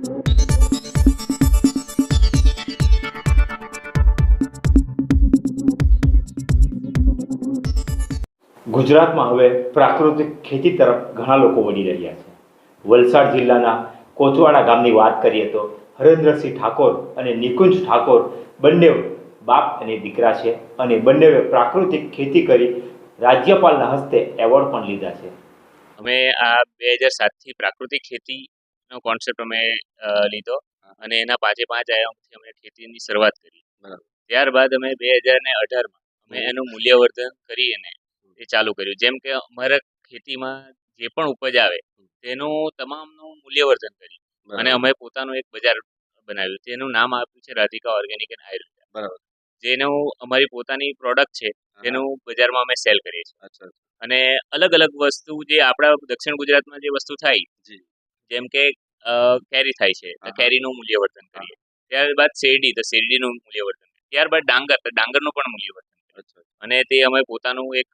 ગુજરાતમાં હવે પ્રાકૃતિક ખેતી તરફ ઘણા લોકો વળી રહ્યા છે. વલસાડ જિલ્લાના કોચવાડા ગામની વાત કરીએ તો હરેન્દ્રસિંહ ઠાકોર અને નિકુંજ ઠાકોર બંને બાપ અને દીકરા છે અને બંનેએ પ્રાકૃતિક ખેતી કરી રાજ્યપાલના હસ્તે એવોર્ડ પણ લીધા છે. અમે આ બે હજાર સાતથી પ્રાકૃતિક ખેતીનો કોન્સેપ્ટ અમે લીધો. અને એના પાંચે પાંચ આયામથી અમે ખેતીની શરૂઆત કરી. ત્યારબાદ અમે બે હજાર ને અઢારમાં અમે એનું મૂલ્યવર્ધન કરી અને એ ચાલુ કર્યું. જેમ કે અમારા ખેતીમાં જે પણ ઉપજ આવે તેનું તમામનું મૂલ્યવર્ધન કર્યું. અને અમે પોતાનું એક બજાર બનાવ્યું. તેનું નામ આપ્યું છે રાધિકા ઓર્ગેનિક એન્ડ આયુર્વેદા બરાબર. જેનું અમારી પોતાની પ્રોડક્ટ છે તેનું બજારમાં અમે સેલ કરીએ છીએ. અને અલગ અલગ વસ્તુ જે આપણા દક્ષિણ ગુજરાતમાં જે વસ્તુ થાય. જેમ કે કેરી થાય છે તો કેરીનું મૂલ્યવર્ધન કરીએ. ત્યારબાદ શેરડી તો શેરડીનું મૂલ્યવર્ધન ત્યારબાદ ડાંગર તો ડાંગરનું પણ મૂલ્યવર્ધન અને તે અમે પોતાનું એક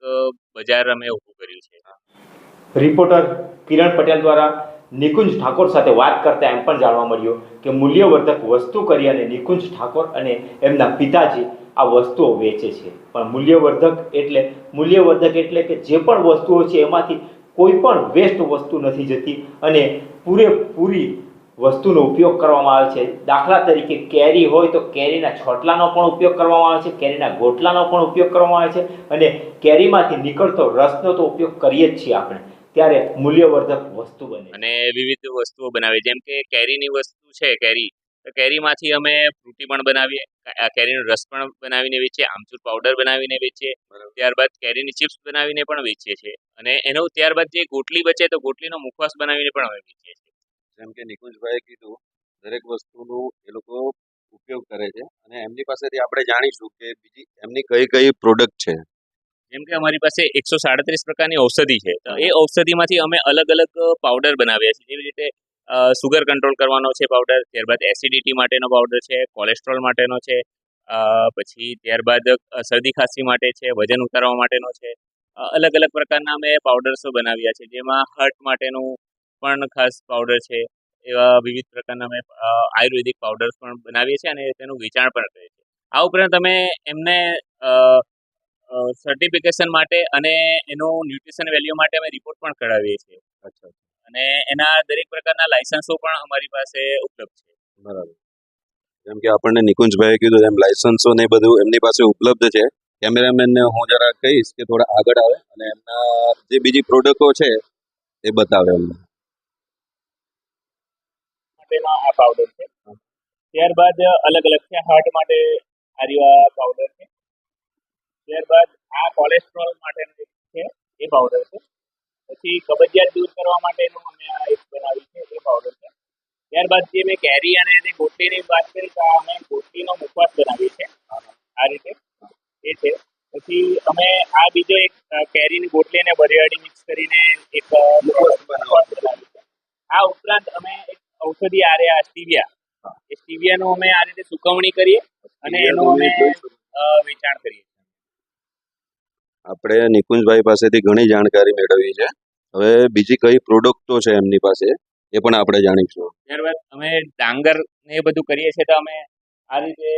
બજાર અમે ઊભું કર્યું છે. રિપોર્ટર કિરણ પટેલ દ્વારા નિકુંજ ઠાકોર સાથે વાત કરતા એમ પણ જાણવા મળ્યું કે મૂલ્યવર્ધક વસ્તુ કરી અને નિકુંજ ઠાકોર અને એમના પિતાજી આ વસ્તુઓ વેચે છે. પણ મૂલ્યવર્ધક એટલે મૂલ્યવર્ધક એટલે કે જે પણ વસ્તુઓ છે એમાંથી કોઈ પણ વેસ્ટ વસ્તુ નથી જતી અને પૂરેપૂરી વસ્તુનો ઉપયોગ કરવામાં આવે છે. દાખલા તરીકે કેરી હોય તો કેરીના છોટલાનો પણ ઉપયોગ કરવામાં આવે છે, કેરીના ગોટલાનો પણ ઉપયોગ કરવામાં આવે છે અને કેરીમાંથી નીકળતો રસનો તો ઉપયોગ કરીએ જ છીએ આપણે. ત્યારે મૂલ્યવર્ધક વસ્તુ બને અને વિવિધ વસ્તુઓ બનાવે જેમ કે કેરીની વસ્તુ છે, કેરી. કેરીમાંથી અમે ફ્રૂટી પણ બનાવીએ આ કેરીનો રસ પણ બનાવીને વેચીએ આમચૂર પાવડર બનાવીને વેચીએ ત્યારબાદ કેરીની ચિપ્સ બનાવીને પણ વેચીએ છીએ. અને એનો ત્યારબાદ જે ગોટલી બચે તો ગોટલીનો મુખવાસ બનાવીને પણ અમે વેચીએ છીએ. જેમ કે નિકુંજભાઈએ કીધું દરેક વસ્તુનો એ લોકો ઉપયોગ કરે છે. અને એમની પાસેથી આપણે જાણીશું કે બીજી એમની કઈ કઈ પ્રોડક્ટ છે. જેમ કે અમારી પાસે એકસો સાડત્રીસ પ્રકારની ઔષધિ છે. તો એ ઔષધિમાંથી અમે અલગ અલગ પાવડર બનાવ્યા છે. જેવી રીતે સુગર કંટ્રોલ કરવાનો છે પાવડર ત્યારબાદ એસિડિટી માટેનો પાવડર છે કોલેસ્ટ્રોલ માટેનો છે પછી ત્યારબાદ શરદી ખાંસી માટે છે, વજન ઉતારવા માટેનો છે. અલગ અલગ પ્રકારના અમે પાવડર્સો બનાવ્યા છે, જેમાં હર્ટ માટેનું પણ ખાસ પાવડર છે, એવા વિવિધ પ્રકારના અમે આયુર્વેદિક પાવડર્સ પણ બનાવીએ છીએ અને તેનું વેચાણ પણ કરીએ છીએ. આ ઉપરાંત અમે એમને સર્ટિફિકેશન માટે અને એનું ન્યુટ્રિશન વેલ્યુ માટે અમે રિપોર્ટ પણ કઢાવીએ છીએ. અચ્છા. અને એના દરેક પ્રકારના લાયસન્સો પણ અમારી પાસે ઉપલબ્ધ છે. બરાબર. જેમ કે આપણને નિકુંજભાઈએ કીધું એમ લાયસન્સો ને બધું એમની પાસે ઉપલબ્ધ છે. કેમેરામેનને હું જરા કહીશ કે થોડા આગળ આવે અને એમના જે બીજી પ્રોડક્ટો છે એ બતાવે અમને માટેનો આ પાવડર છે. ત્યારબાદ અલગ અલગ છે. હાર્ટ માટે આર્યુઆ પાવડર છે. ત્યારબાદ આ કોલેસ્ટ્રોલ માટેનો છે એ પાવડર છે. પછી કબજિયાત દૂર કરવા માટેનું અમે આ એક બનાવ્યું છે એ પાવડર છે. ત્યારબાદ જે મેં કેરી અને જે ગોટલીની વાત કરી તો આ અમે ગોટલીનો મુખવાસ બનાવીએ છીએ. આ રીતે એ છે. પછી અમે આ બીજો એક કેરીની ગોટલી અને બરિયાળી મિક્સ કરીને એક મુખવાસ બનાવ્યું છે. આ ઉપરાંત અમે એક ઔષધિ આર્યા સ્ટીવિયા. એ સ્ટીવિયાનું અમે આ રીતે સુકવણી કરીએ અને એનું અમે વેચાણ કરીએ. આપણે નિકુંજભાઈ પાસેથી ઘણી જાણકારી મેળવી છે. હવે બીજી કઈ પ્રોડક્ટો છે એમની પાસે એ પણ આપણે જાણીશું. ત્યારબાદ અમે ડાંગર ને એ બધું કરીએ છીએ તો અમે આ રીતે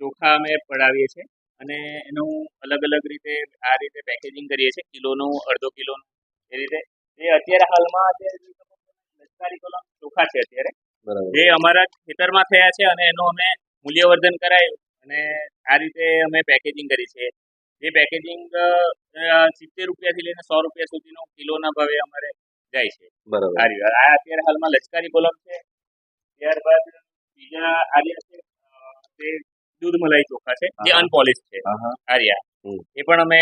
ચોખા અમે પડાવીએ છીએ અને એનું અલગ અલગ રીતે આ રીતે પેકેજિંગ કરીએ છીએ. કિલોનું અડધો કિલોનું એ રીતે. એ અત્યારે હાલમાં લશ્કરી કલમ ચોખા છે અત્યારે બરાબર. જે અમારા ખેતરમાં થયા છે અને એનું અમે મૂલ્યવર્ધન કરાયું અને આ રીતે અમે પેકેજિંગ કરી છે જે પેકેજિંગ સિત્તેર રૂપિયાથી લઈને સો રૂપિયા સુધીનો કિલોના ભાવે અમારે જાય છે. બરાબર. આ આ અત્યારે હાલમાં લશ્કરી કોલમ છે. ત્યારબાદ બીજા આર્યા છે તે દૂધ મલાઈ ચોખા છે જે. અનપોલિશ છે. આર્યા એ પણ અમે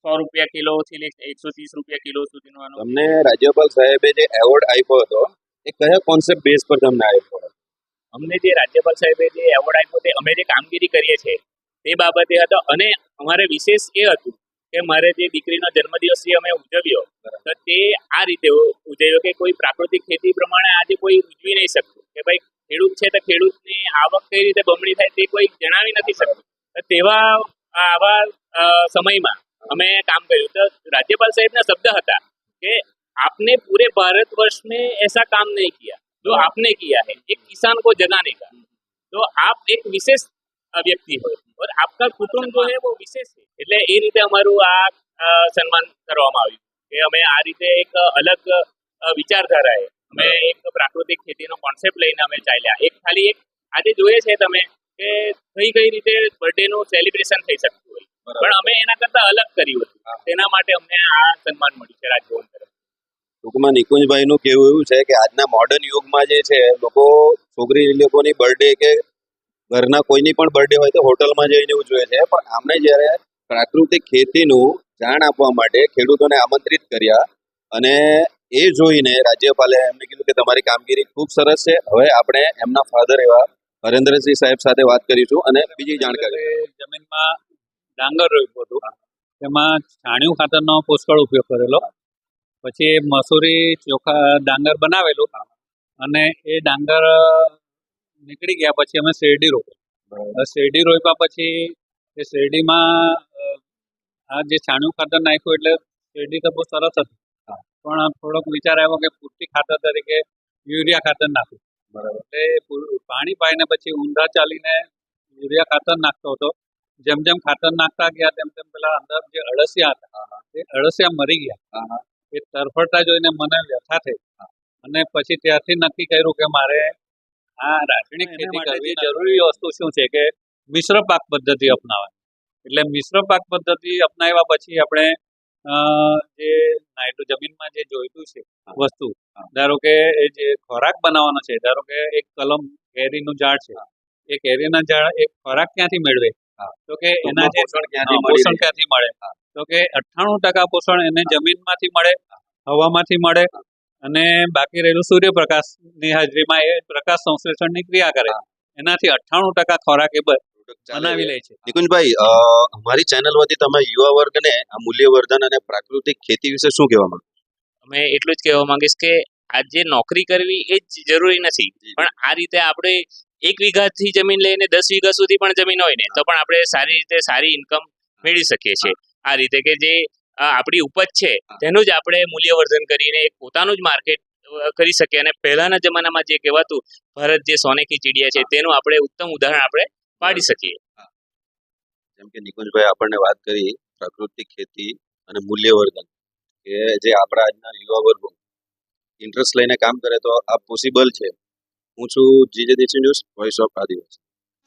સો રૂપિયા કિલો થી એકસો ત્રીસ રૂપિયા કિલો સુધીનો આનો તમને રાજ્યપાલ સાહેબે જે એવોર્ડ આપ્યો હતો એ કયા કોન્સેપ્ટ બેઝ પર તમને આપ્યો? અમને જે રાજ્યપાલ સાહેબે જે એવોર્ડ આપ્યો તે અમે જે કામગીરી કરીએ છીએ તે બાબતે હતો અને અમારે વિશેષ એ હતું કે મારે જે દીકરીનો જન્મદિવસ જે અમે ઉજવ્યો તો તે આ રીતે ઉ- ઉજવ્યો કે કોઈ પ્રાકૃતિક ખેતી પ્રમાણે આજે કોઈ ઉજવી નહીં શકતું કે ભાઈ ખેડૂત છે તો ખેડૂતની આવક કઈ રીતે બમણી થાય તે કોઈ જણાવી નથી શકતું તો તેવા આવા અ, સમયમાં અમે કામ કર્યું તો રાજ્યપાલ સાહેબના શબ્દ હતા કે आपने पूरे भारतवर्ष में ऐसा काम नहीं किया जो आपने किया है एक किसान को जगाने का तो आप એક વિશેષ અ, વ્યક્તિ હોય और आपका કુટુંબ जो है वो વિશેષ છે એટલે એ રીતે અમારું આ અ, સન્માન કરવામાં આવ્યું કે અમે આ રીતે એક અલગ અ, વિચારધારાએ અમે એક પ્રાકૃતિક ખેતીનો કોન્સેપ્ટ લઈને અમે ચાલ્યા એક ખાલી એક આજે જોઈએ છે તમે કે કઈ કઈ રીતે બર્થડેનું સેલિબ્રેશન થઈ શકતું હોય પણ અમે એના કરતા અલગ કર્યું હતું તેના માટે અમને આ સન્માન મળ્યું છે રાજભવન તરફ ટૂંકમાં નિકુંજભાઈનું કહેવું એવું છે કે આજના મોડર્ન યુગમાં જે છે લોકો છોકરી લોકોની બર્થડે કે ઘરના કોઈની પણ બર્થડે હોય તો હોટલમાં જઈને ઉજવે છે. પણ આમને જ્યારે પ્રાકૃતિક ખેતીનું જાણ આપવા માટે ખેડૂતોને આમંત્રિત કર્યા અને એ જોઈને રાજ્યપાલે એમને કીધું કે તમારી કામગીરી ખૂબ સરસ છે. હવે આપણે એમના ફાધર એવા હરેન્દ્રસિંહ સાહેબ સાથે વાત કરીશું અને બીજી જાણકારી. જમીનમાં ડાંગર રોપ્યું હતું. તેમાં છાણિયું ખાતરનો પુષ્કળ ઉપયોગ કરેલો. પછી મસૂરી ચોખા ડાંગર બનાવેલું. અને એ ડાંગર નીકળી ગયા પછી અમે શેરડી રોપ્યા. શેરડી રોપ્યા પછી એ શેરડીમાં આ જે છાણું ખાતર નાખ્યું એટલે શેરડી તો બહુ સરસ હતી. પણ થોડોક વિચાર આવ્યો કે પૂરતી ખાતર તરીકે યુરિયા ખાતર નાખ્યું એટલે પૂ- પાણી પાઈને પછી ઊંધા ચાલીને યુરિયા ખાતર નાખતો હતો. જેમ જેમ ખાતર નાખતા ગયા તેમ તેમ પેલા અંદર જે અળસિયા હતા એ અળસિયા મરી ગયા. એ તરફડતા જોઈને મને વ્યથા થઈ. અને પછી ત્યારથી નક્કી કર્યું કે મારે રાસાયણિક ખેતી કરવી જરૂરી વસ્તુ શું છે કે મિશ્ર પાક પદ્ધતિ અપનાવવાની. એટલે મિશ્ર પાક પદ્ધતિ અપનાવ્યા પછી આપણે જે નાઇટ્રો જમીનમાં જે જોઈતું છે વસ્તુ ધારો કે એ જે ખોરાક બનાવવાનો છે ધારો કે એક કલમ કેરીનું ઝાડ છે. એ કેરીના ઝાડ એક ખોરાક ક્યાંથી મેળવે? તો કે એના જે પોષણ ક્યાંથી મળી? ક્યાંથી તો કે અઠ્ઠાણું ટકા પોષણ એને જમીનમાંથી મળે હવામાંથી મળે અને બાકી રહેલું સૂર્યપ્રકાશની હાજરીમાં એ પ્રકાશ સંશ્લેષણની ક્રિયા કરે એનાથી અઠ્ઠાણું ટકા ખોરાક એ બનાવી લે છે. નિકુંજભાઈ અ, અમારી ચેનલ વતી તમે યુવા વર્ગને આ મૂલ્યવર્ધન અને પ્રાકૃતિક ખેતી વિશે શું કહેવા માંગો અમે એટલું જ કહેવા માંગીશ કે આજે નોકરી કરવી એ જ જરૂરી નથી. પણ આ રીતે આપણે એક વીઘાથી જમીન લઈને દસ વીઘા સુધી પણ જમીન હોય ને તો પણ આપણે સારી રીતે સારી ઇન્કમ મેળવી શકીએ છીએ. આ રીતે કે જે આપણી ઉપજ છે, તેનું જ આપણે મૂલ્યવર્ધન કરીને પોતાનું જ માર્કેટ કરી શકીએ. અને પહેલાના જમાનામાં જે કહેવાતું ભારત જે સોને કી ચીડિયા છે, તેનું આપણે ઉત્તમ ઉદાહરણ આપણે પાડી શકીએ. જેમ કે નિકુંજભાઈ આપણને વાત કરી પ્રાકૃતિક ખેતી અને મૂલ્યવર્ધન, કે જે આપણા આજના યુવા વર્ગો ઇન્ટરેસ્ટ લઈને કામ કરે તો આ પોસિબલ છે. હું છું જીજે દેશી ન્યૂઝ વોઇસ ઓફ આદિવાસી.